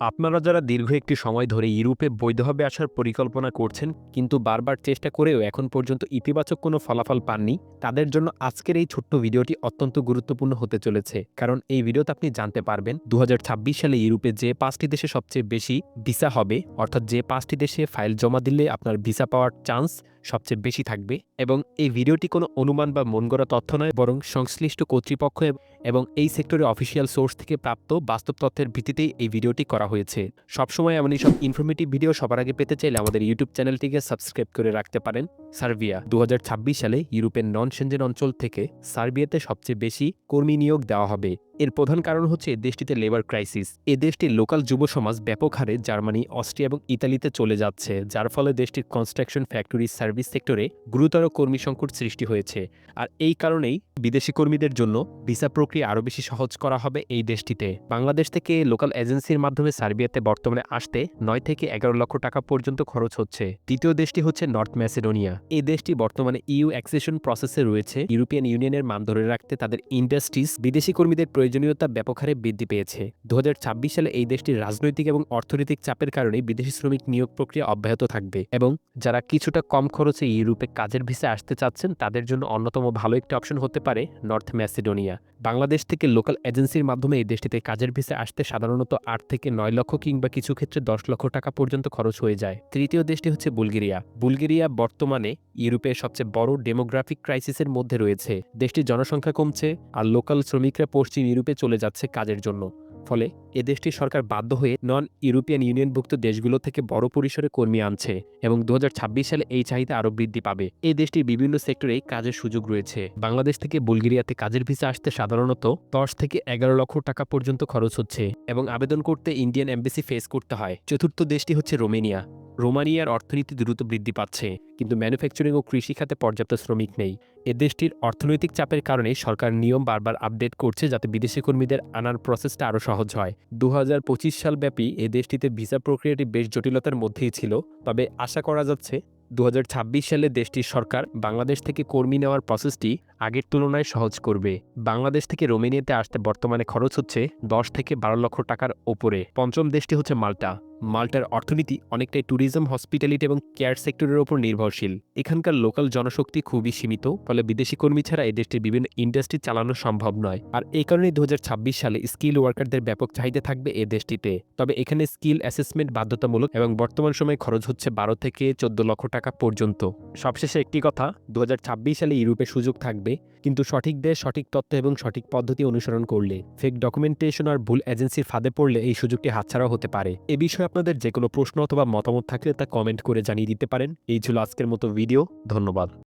আপনারা যারা দীর্ঘ একটি সময় ধরে ইউরোপে বৈধভাবে আসার পরিকল্পনা করছেন, কিন্তু বারবার চেষ্টা করেও এখন পর্যন্ত ইতিবাচক কোনো ফলাফল পাননি, তাদের জন্য আজকের এই ছোট্ট ভিডিওটি অত্যন্ত গুরুত্বপূর্ণ হতে চলেছে। কারণ এই ভিডিওতে আপনি জানতে পারবেন দু হাজার ছাব্বিশ সালে ইউরোপে যে পাঁচটি দেশে সবচেয়ে বেশি ভিসা হবে, অর্থাৎ যে পাঁচটি দেশে ফাইল জমা দিলে আপনার ভিসা পাওয়ার চান্স সবচেয়ে বেশি থাকবে এবং এই ভিডিওটি কোনো অনুমান বা মন তথ্য নয়, বরং সংশ্লিষ্ট কর্তৃপক্ষ এবং এই সেক্টরের অফিসিয়াল সোর্স থেকে প্রাপ্ত বাস্তব তথ্যের ভিত্তিতেই এই ভিডিওটি করা হয়েছে। সবসময় এমন সব ইনফরমেটিভ ভিডিও সবার আগে পেতে চাইলে আমাদের ইউটিউব চ্যানেলটিকে সাবস্ক্রাইব করে রাখতে পারেন। সার্বিয়া দু হাজার ছাব্বিশ সালে ইউরোপের নন সেনজেন অঞ্চল থেকে সার্বিয়াতে সবচেয়ে বেশি কর্মী নিয়োগ দেওয়া হবে। এর প্রধান কারণ হচ্ছে দেশটিতে লেবার ক্রাইসিস এ দেশটির লোকাল যুব সমাজ ব্যাপক হারে জার্মানি, অস্ট্রিয়া এবং ইতালিতে চলে যাচ্ছে, যার ফলে দেশটির কনস্ট্রাকশন ফ্যাক্টরি সার্ভিস সেক্টরে গুরুতর কর্মী সংকট সৃষ্টি হয়েছে। আর এই কারণেই বিদেশি কর্মীদের জন্য ভিসা প্রক্রিয়া আরও বেশি সহজ করা হবে এই দেশটিতে। বাংলাদেশ থেকে লোকাল এজেন্সির মাধ্যমে সার্বিয়াতে বর্তমানে আসতে নয় থেকে এগারো লক্ষ টাকা পর্যন্ত খরচ হচ্ছে। দ্বিতীয় দেশটি হচ্ছে নর্থ ম্যাসেডোনিয়া। এই দেশটি বর্তমানে ইউ অ্যাক্সেশন প্রসেসে রয়েছে। ইউরোপিয়ান ইউনিয়নের মান ধরে রাখতে তাদের ইন্ডাস্ট্রিজ বিদেশি কর্মীদের প্রয়োজনীয়তা ব্যাপক হারে বৃদ্ধি পেয়েছে। দু হাজার ছাব্বিশ সালে এই দেশটির রাজনৈতিক এবং অর্থনৈতিক চাপের কারণে বিদেশি শ্রমিক নিয়োগ প্রক্রিয়া অব্যাহত থাকবে এবং যারা কিছুটা কম খরচে ইউরোপে কাজের ভিসা আসতে চাচ্ছেন, তাদের জন্য অন্যতম ভালো একটি অপশন হতে পারে নর্থ ম্যাসিডোনিয়া। বাংলাদেশ থেকে লোকাল এজেন্সির মাধ্যমে এই দেশটিতে কাজের ভিসা আসতে সাধারণত আট থেকে নয় লক্ষ কিংবা কিছু ক্ষেত্রে দশ লক্ষ টাকা পর্যন্ত খরচ হয়ে যায়। তৃতীয় দেশটি হচ্ছে বুলগেরিয়া। বুলগেরিয়া বর্তমানে ইউরোপের সবচেয়ে বড় ডেমোগ্রাফিক ক্রাইসিসের মধ্যে রয়েছে। দেশটির জনসংখ্যা কমছে আর লোকাল শ্রমিকরা পশ্চিম ইউরোপে চলে যাচ্ছে কাজের জন্য। ফলে এ দেশটির সরকার বাধ্য হয়ে নন ইউরোপিয়ান ইউনিয়নভুক্ত দেশগুলো থেকে বড় পরিসরে কর্মী আনছে এবং দু হাজার ছাব্বিশ সালে এই চাহিদা আরও বৃদ্ধি পাবে। এই দেশটির বিভিন্ন সেক্টরে কাজের সুযোগ রয়েছে। বাংলাদেশ থেকে বুলগেরিয়াতে কাজের ভিসা আসতে সাধারণত দশ থেকে এগারো লক্ষ টাকা পর্যন্ত খরচ হচ্ছে এবং আবেদন করতে ইন্ডিয়ান এম্বাসি ফেস করতে হয়। চতুর্থ দেশটি হচ্ছে রোমেনিয়া। রোমানিয়ার অর্থনীতি দ্রুত বৃদ্ধি পাচ্ছে, কিন্তু ম্যানুফ্যাকচারিং ও কৃষি খাতে পর্যাপ্ত শ্রমিক নেই। এ দেশটির অর্থনৈতিক চাপের কারণে সরকার নিয়ম বারবার আপডেট করছে যাতে বিদেশি কর্মীদের আনার প্রসেসটা আরও সহজ হয়। দু হাজার পঁচিশ সাল ব্যাপী এ দেশটিতে ভিসা প্রক্রিয়াটি বেশ জটিলতার মধ্যেই ছিল, তবে আশা করা যাচ্ছে দু হাজার ছাব্বিশ সালে দেশটির সরকার বাংলাদেশ থেকে কর্মী নেওয়ার প্রসেসটি আগের তুলনায় সহজ করবে। বাংলাদেশ থেকে রোমেনিয়াতে আসতে বর্তমানে খরচ হচ্ছে দশ থেকে বারো লক্ষ টাকার ওপরে। পঞ্চম দেশটি হচ্ছে মাল্টা। মাল্টার অর্থনীতি অনেকটাই ট্যুরিজম হসপিটালিটি এবং কেয়ার সেক্টরের ওপর নির্ভরশীল। এখানকার লোকাল জনশক্তি খুবই সীমিত, ফলে বিদেশি কর্মী ছাড়া এই দেশটির বিভিন্ন ইন্ডাস্ট্রি চালানো সম্ভব নয়। আর এই কারণে দু হাজার ছাব্বিশ সালে স্কিল ওয়ার্কারদের ব্যাপক চাহিদা থাকবে এ দেশটিতে। তবে এখানে স্কিল অ্যাসেসমেন্ট বাধ্যতামূলক এবং বর্তমান সময়ে খরচ হচ্ছে বারো থেকে চোদ্দ লক্ষ টাকা পর্যন্ত। সবশেষে একটি কথা দু হাজার ছাব্বিশ সালে ইউরোপে সুযোগ থাকবে। কিন্তু সঠিক দেশ, সঠিক তথ্য এবং সঠিক পদ্ধতি অনুসরণ করলে ফেক ডকুমেন্টেশন আর ভুল এজেন্সির ফাঁদে পড়লে এই সুযোগটি হাতছাড়া হতে পারে। এ বিষয়ে আপনাদের যে কোনো প্রশ্ন অথবা মতামত থাকলে তা কমেন্ট করে জানিয়ে দিতে পারেন। এই ছিল আজকের মতো ভিডিও ধন্যবাদ।